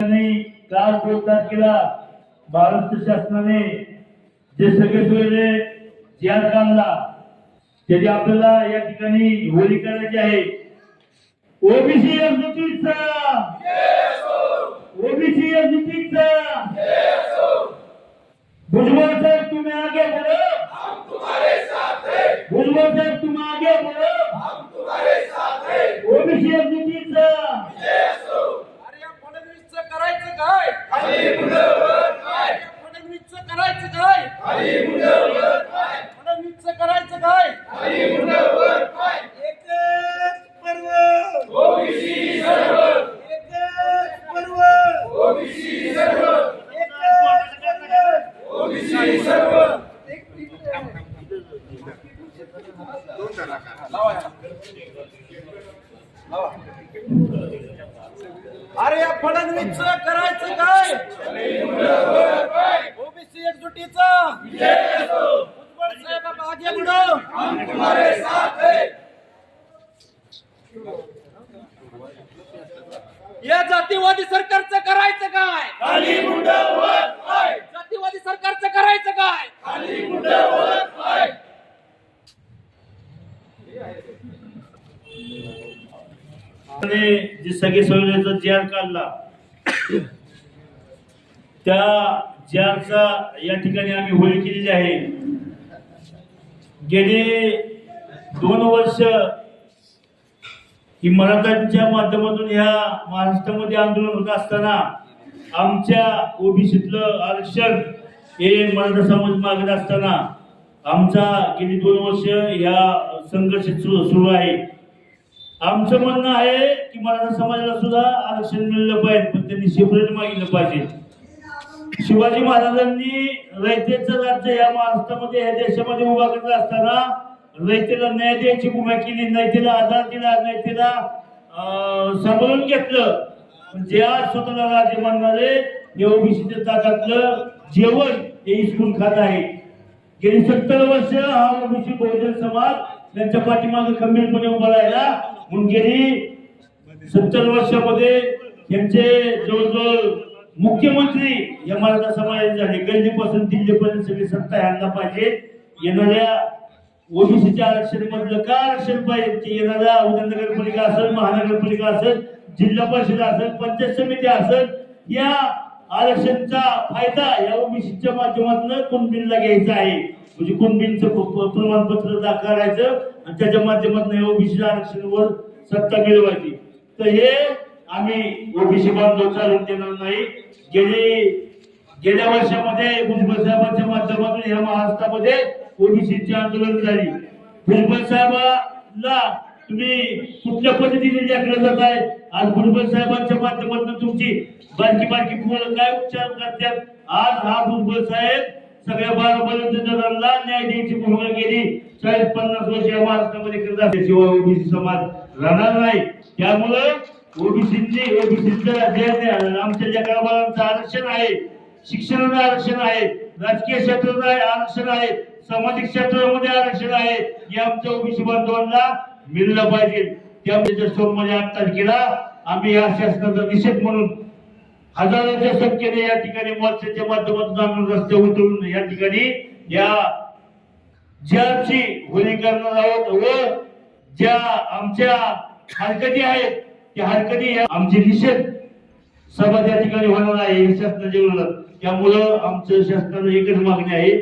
आणि काल दोन तारखेला महाराष्ट्र शासनाने जे सगळे सोयरे जिहाद काढला त्याची आपल्याला या ठिकाणी होळी करायची आहे. ओबीसी एसटीचा ओबीसी एसटीचा भुजबळ साहेब तुम्ही आगे बढ़ो भुजबळ साहेब तुम्ही आगे बढ़ो ओबीसी एसटीचा अरे या फडणवीसचं करायचं काय फडणवीसचं करायचं काय? फडणवीसचं करायचं काय? एकच पर्व. एकच पर्व. एकच पर्व. अरे या फडणवीस करायचं काय? ओबीसी एकजुटीचा? भुजबळ साहेब आगे या जातीवादी सरकारचं करायचं काय? जातीवादी सरकारचं करायचं काय? ने जे सगळे सोयऱ्याचा आर काढला त्या जारचा या ठिकाणी आम्ही होळी केलेली आहे. गेले दोन वर्ष ही मराठ्यांच्या माध्यमातून ह्या महाराष्ट्रामध्ये आंदोलन होत असताना आमच्या ओबीसीतलं आरक्षण हे मराठा समाज मागत असताना आमचा गेली दोन वर्ष ह्या संघर्ष सुरू सुरू आहे. आमचं म्हणणं आहे की मराठा समाजाला सुद्धा आरक्षण मिळलं पाहिजे पण त्यांनी सेपरेट मागितलं पाहिजे. शिवाजी महाराजांनी रयतेचं राज्य या महाराष्ट्रामध्ये या देशामध्ये उभा करत असताना रयतेला न्याय द्यायची भूमिका केली नैतेला आधार दिला नैतेला सांभाळून घेतलं. पण जे आज स्वतःला राजे म्हणणारे हे ओबीसीच्या ताटातलं जेवण हे इस्कूल खात आहे. गेली सत्तर वर्ष हा ओबीसी बहुजन समाज त्यांच्या पाठीमागे खंबीरपणे उभा राहिला. म्हणून गेली सत्तर वर्षामध्ये यांचे जवळजवळ मुख्यमंत्री या मराठा समाजाचे झाले गल्लीपासून दिल्लीपर्यंत सगळी सत्ता यांना पाहिजे. येणाऱ्या ओबीसीच्या आरक्षण मधलं का आरक्षण पाहिजे? ते येणाऱ्या नगरपालिका असेल महानगरपालिका असेल जिल्हा परिषद असेल पंचायत समिती असेल या आरक्षणचा फायदा या ओबीसीच्या माध्यमातून कुणबीनला घ्यायचा आहे? म्हणजे कुणबींच प्रमाणपत्र दाखवायचं आणि त्याच्या माध्यमातून ओबीसी आरक्षणावर सत्ता मिळवायची. तर हे आम्ही ओबीसी बांधव चालून देणार नाही. गेली गेल्या वर्षामध्ये भुजबळ साहेबांच्या माध्यमातून या महाराष्ट्रामध्ये ओबीसीची आंदोलन झाली. भुजबळ साहेबांना तुम्ही कुठल्या पद्धतीने लेखलं जात आहे आज भुजबळ साहेबांच्या माध्यमातून तुमची बारकी बारकी मुलं काय उच्चार करतात? आज हा भुजबळ साहेब सगळ्या बारा बलुतेदारांना न्याय द्यायची भूमिका केली. चाळीस पन्नास वर्ष या महाराष्ट्रामध्ये करत असते शिवाय ओबीसी समाज राहणार नाही. त्यामुळे ओबीसींनी ओबीसीचं आमच्या ज्या बाळांचं आरक्षण आहे शिक्षणाचं आरक्षण आहे राजकीय क्षेत्रात आरक्षण आहे सामाजिक क्षेत्रामध्ये आरक्षण आहे हे आमच्या ओबीसी बांधवांना मिळलं पाहिजे. त्यामुळे सोमवारी आठ तारखेला आम्ही या शासनाचा निषेध म्हणून हजारोच्या संख्येने या ठिकाणी मोर्चाच्या माध्यमातून रस्ते उतरून या ठिकाणी या ज्याची होळी करणार आहोत व ज्या आमच्या हरकती आहेत त्या हरकती आमचे निषेध सभा त्या ठिकाणी होणार आहे हे शासनाच्या विरोधात. त्यामुळं आमचं शासनाला एकच मागणी आहे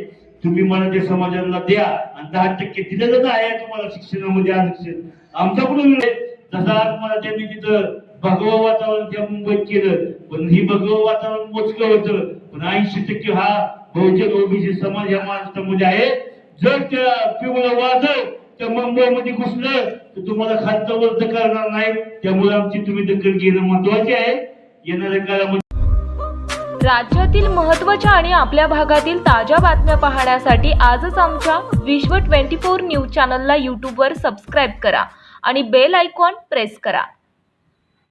तुम्ही मराठी समाजाला द्या आणि दहा टक्के दिलेलंच आहे तुम्हाला शिक्षणामध्ये आरक्षण. आमच्याकडून मिळेल जसं आज मराठ्यांनी तिथं भगवा वातावरण त्या मुंबईत केलं पण ही भगवं वातावरण मोजकं होतं. पण ऐंशी टक्के हा बहुजन ओबीसी समाज या महाराष्ट्रामध्ये आहे. जर त्या पिवळं वादळ त्या मुंबईमध्ये घुसलं तर तुम्हाला खाद्य वरचं करणार नाही. त्यामुळे आमची तुम्ही दखल घेणं महत्त्वाचे आहे. येणाऱ्या काळामध्ये राज्यातील महत्त्वाच्या आणि आपल्या भागातील ताज्या बातम्या पाहण्यासाठी आजच आमच्या विश्व 24 न्यूज चॅनलला यूट्यूबवर सबस्क्राईब करा आणि बेल आयकॉन प्रेस करा.